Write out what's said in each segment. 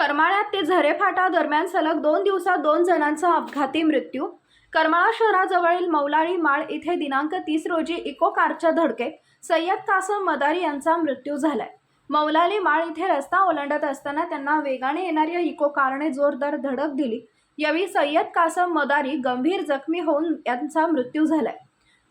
करमाळ्यात ते झरेफाटा दरम्यान सलग दोन दिवसात दोन जणांचा अपघाती मृत्यू. करमाळा शहराजवळील मौलाळी माळ इथे दिनांक तीस रोजी इको कारच्या धडकेत सय्यद कासम मदारी यांचा मृत्यू झालाय. मौलाली माळ इथे रस्ता ओलांडत असताना त्यांना वेगाने येणाऱ्या इको कारने जोरदार धडक दिली. यावेळी सय्यद कासम मदारी गंभीर जखमी होऊन यांचा मृत्यू झालाय.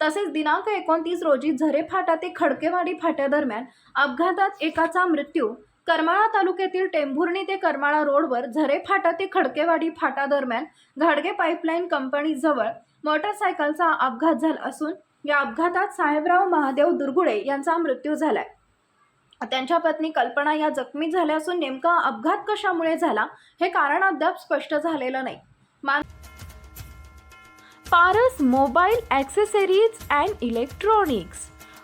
तसेच दिनांक एकोणतीस रोजी झरेफाटा ते खडकेवाडी फाट्यादरम्यान अपघातात एकाचा मृत्यू करमाळा तालुक्यातील टेंभुर्णी ते करमाळा रोडवर झरेफाटा ते खडकेवाडी फाटा दरम्यान घाडगे पाईपलाईन कंपनीजवळ मोटरसायकलचा अपघात झाला असून या अपघातात साहेबराव महादेव दुर्गुडे यांचा मृत्यू झालाय. त्यांच्या पत्नी कल्पना या जखमी झाल्या असून नेमका अपघात कशामुळे झाला हे कारण अद्याप स्पष्ट झालेलं नाही. मान Paras mobile accessories and electronics